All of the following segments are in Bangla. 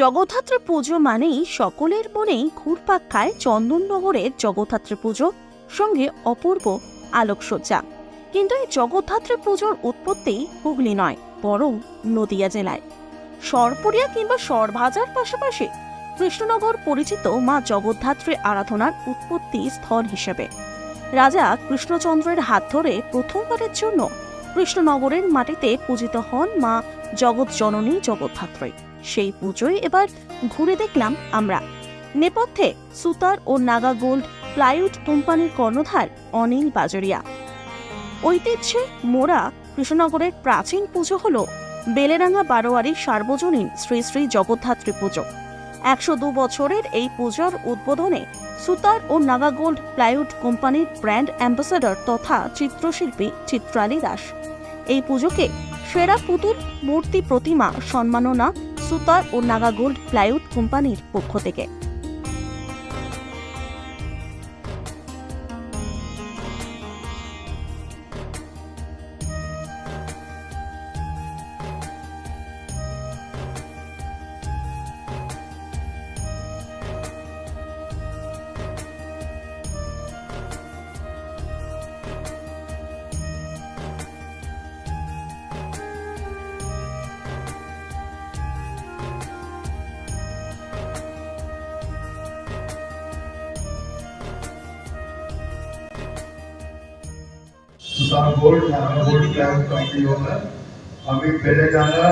জগদ্ধাত্রী পুজো মানেই সকলের মনেই ঘুরপাক খায় চন্দননগরের জগদ্ধাত্রী পুজো, সঙ্গে অপূর্ব আলোকসজ্জা। কিন্তু এই জগদ্ধাত্রী পুজোর উৎপত্তি হুগলি নয়, বরং নদিয়া জেলায়। সরপুরিয়া কিংবা সরভাজার পাশাপাশি কৃষ্ণনগর পরিচিত মা জগদ্ধাত্রী আরাধনার উৎপত্তি স্থল হিসেবে। রাজা কৃষ্ণচন্দ্রের হাত ধরে প্রথমবারের জন্য কৃষ্ণনগরের মাটিতে পূজিত হন মা জগৎ জননী জগদ্ধাত্রী। সেই পুজোয় এবার ঘুরে দেখলাম আমরা। নেপথ্যে সুতার ও নাগা গোল্ড, প্লাইউড কোম্পানির কর্ণধার অনিল বাজরিয়া। ঐতিহ্যে মোড়া কৃষ্ণনগরের প্রাচীন পুজো হল বেলেরাঙ্গা বারোয়ারি সার্বজনীন শ্রী শ্রী জগদ্ধাত্রী পুজো। একশো দু বছরের এই পুজোর উদ্বোধনে সুতার ও নাগা গোল্ড, প্লাইউড কোম্পানির ব্র্যান্ড অ্যাম্বাসাডর তথা চিত্রশিল্পী চিত্রালী দাস। এই পুজোকে সেরা পুতুল, মূর্তি প্রতিমা, সম্মাননা সুতার ও নাগা গোল্ড প্লাইউড কোম্পানির পক্ষ থেকে। বেলেডাঙ্গা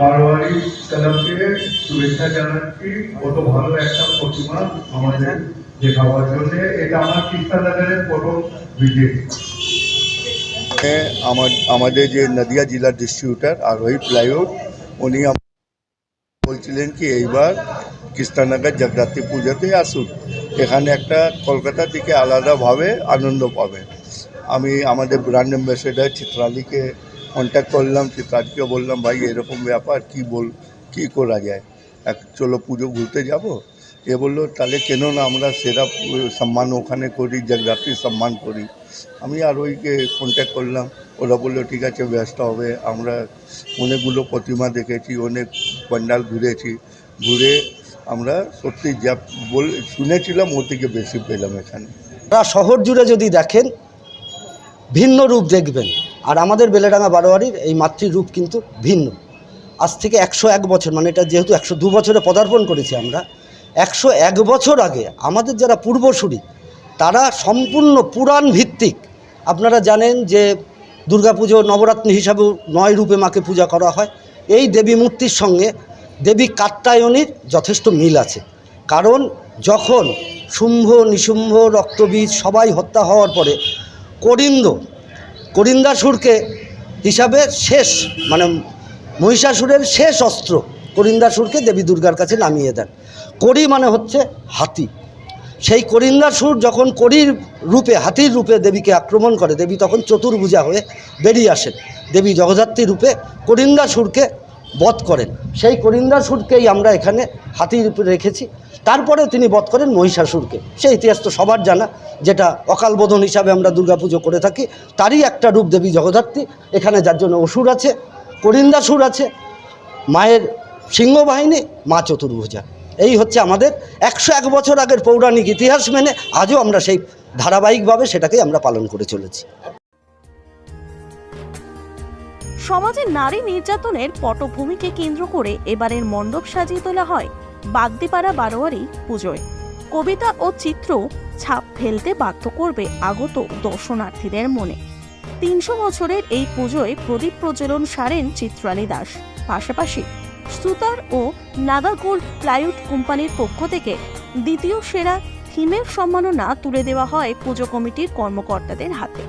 বারোয়ারি ক্লাবকে শুভেচ্ছা জানাচ্ছি কত ভালো একটা প্রতিমা আমাদের দেখাবার জন্য এটা আমার কৃষ্ণনগরের প্রথম ভিজিট এ আমার আমাদের যে নদিয়া জেলার ডিস্ট্রিবিউটার আরোহী প্লাইউড উনি বলছিলেন কি এইবার কৃষ্ণনগর জগদ্ধাত্রী পুজোতে আসুন এখানে একটা কলকাতা থেকে আলাদাভাবে আনন্দ পাবে আমি আমাদের ব্র্যান্ড অ্যাম্বাসেডার চিত্রালীকে কন্ট্যাক্ট করলাম চিত্রালীকে বললাম, ভাই, এরকম ব্যাপার, কি বল, কি করা যায়? এক, চলো পুজো ঘুরতে যাব? এ বলল, তাহলে কেন না আমরা সেরা সম্মান ওখানে করি জগদ্ধাত্রী সম্মান করি। আমি আর ওইকে কন্ট্যাক্ট করলাম, ওরা বলল, ঠিক আছে, ব্যস্ত হবে, আমরা অনেকগুলো প্রতিমা দেখেছি, অনেক প্যান্ডাল ঘুরেছি। ঘুরে আমরা সত্যি যা বল, শুনেছিলাম, ওর থেকে বেশি পেলাম এখানে। শহর জুড়ে যদি দেখেন ভিন্ন রূপ দেখবেন। আর আমাদের বেলেডাঙ্গা বারোয়ারির এই মাতৃরূপ কিন্তু ভিন্ন। আজ থেকে একশো এক বছর মানে এটা যেহেতু একশো দু বছরে পদার্পণ করেছি আমরা, একশো এক বছর আগে আমাদের যারা পূর্বসূরি, তারা সম্পূর্ণ পুরাণ ভিত্তিক। আপনারা জানেন যে দুর্গাপুজো নবরাত্রি হিসাবেও নয় রূপে মাকে পূজা করা হয়। এই দেবী মূর্তির সঙ্গে দেবী কাত্তায়নীর যথেষ্ট মিল আছে। কারণ যখন শুম্ভ, নিশুম্ভ, রক্তবীজ সবাই হত্যা হওয়ার পরে করিন্দ। করিন্দাসুরকে হিসাবে শেষ মানে মহিষাসুরের শেষ অস্ত্র করিন্দাসুরকে দেবী দুর্গার কাছে নামিয়ে দেন। করি মানে হচ্ছে হাতি। সেই করিন্দাসুর যখন করির রূপে, হাতির রূপে দেবীকে আক্রমণ করে, দেবী তখন চতুর্ভুজা হয়ে বেরিয়ে আসেন। দেবী জগদ্ধাত্রী রূপে করিন্দাসুরকে বধ করেন। সেই করিন্দাসুরকেই আমরা এখানে হাতির রূপে রেখেছি। তারপরে তিনি বধ করেন মহিষাসুরকে। সেই ইতিহাস তো সবার জানা, যেটা অকালবোধন হিসাবে আমরা দুর্গাপুজো করে থাকি। তারই একটা রূপ দেবী জগদ্ধাত্রী। এখানে যার জন্য অসুর আছে করিন্দাসুর আছে, মায়ের সিংহবাহিনী, মা চতুর্ভুজা। এই হচ্ছে আমাদের একশো এক বছর আগের পৌরাণিক ইতিহাস মেনে আজও আমরা সেই ধারাবাহিকভাবে সেটাকেই আমরা পালন করে চলেছি। সমাজে নারী নির্যাতনের পটভূমিকে কেন্দ্র করে এবারের মণ্ডপ সাজিয়ে তোলা হয় বাগদিপাড়া বারোয়ারি পুজোয়। কবিতা ও চিত্র ছাপ ফেলতে বাধ্য করবে আগত দর্শনার্থীদের মনে। তিনশো বছরের এই পুজোয় প্রদীপ প্রজ্বলন সারেন চিত্রালী দাস। পাশাপাশি সুতার ও নাগা গোল্ড প্লাইউড কোম্পানির পক্ষ থেকে দ্বিতীয় সেরা থিমের সম্মাননা তুলে দেওয়া হয় পুজো কমিটির কর্মকর্তাদের হাতে।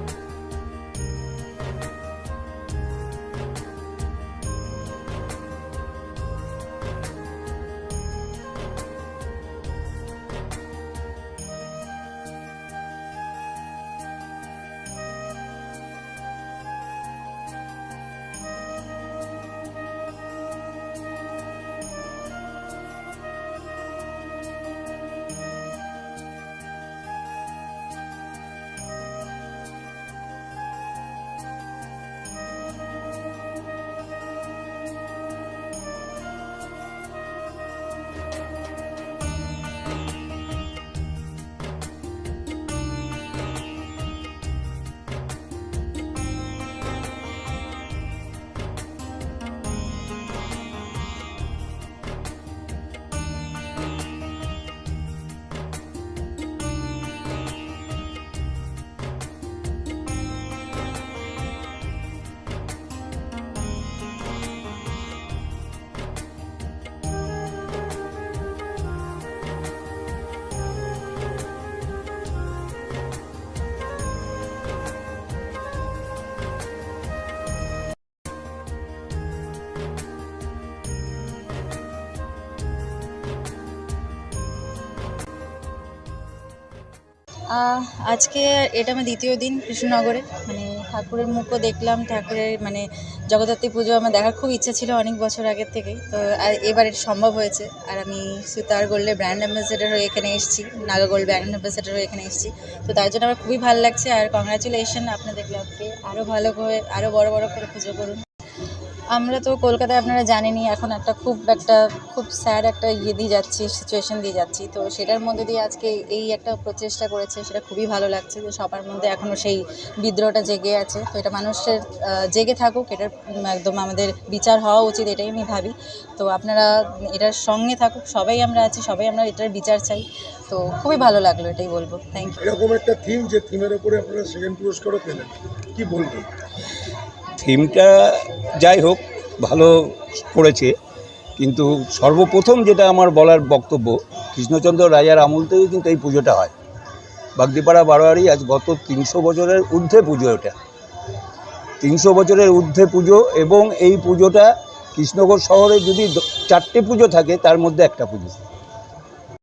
আজকে এটা আমার দ্বিতীয় দিন কৃষ্ণনগরে। মানে ঠাকুরের মুখও দেখলাম, ঠাকুরের মানে জগদ্ধাত্রী পুজো আমার দেখার খুব ইচ্ছা ছিল অনেক বছর আগের থেকেই তো আর এবার এটা সম্ভব হয়েছে। আর আমি সুতার গোল্ডের ব্র্যান্ড অ্যাম্বাসেডার হয়ে এখানে এসেছি, নাগা গোল্ড ব্র্যান্ড অ্যাম্বাসেডার হয়ে এখানে এসেছি। তো তার জন্য আমার খুবই ভালো লাগছে। আর কংগ্রাচুলেশন আপনাদের ক্লাবকে আরও ভালো করে আরও বড় বড় করে পুজো করুন। আমরা তো কলকাতায় আপনারা জানেনই, এখন একটা খুব একটা, খুব স্যাড একটা ইয়ে দিয়ে যাচ্ছি সিচুয়েশন দিয়ে যাচ্ছি। তো সেটার মধ্যে দিয়ে আজকে এই একটা প্রচেষ্টা করেছে, সেটা খুবই ভালো লাগছে যে সবার মধ্যে এখনও সেই বিদ্রোহটা জেগে আছে। তো এটা মানুষের জেগে থাকুক, এটার একদম আমাদের বিচার হওয়া উচিত, এটাই আমি ভাবি। তো আপনারা এটার সঙ্গে থাকুক, সবাই আমরা আছি, সবাই আমরা এটার বিচার চাই। তো খুবই ভালো লাগল এটাই বলব। থ্যাংক ইউ এরকম একটা থিম যে থিমের উপরে আপনারা সেকেন্ড পুরস্কারও পেলেন, কি বলবেন? থিমটা যাই হোক, ভালো করেছে। কিন্তু সর্বপ্রথম যেটা আমার বলার বক্তব্য, কৃষ্ণচন্দ্র রাজার আমল থেকে কিন্তু এই পুজোটা হয়। বাগদিপাড়া বারোয়ারি আজ গত তিনশো বছরের ঊর্ধ্বে পুজো এটা। তিনশো বছরের ঊর্ধ্বে পুজো এবং এই পুজোটা কৃষ্ণগড় শহরে যদি চারটে পুজো থাকে, তার মধ্যে একটা পুজো।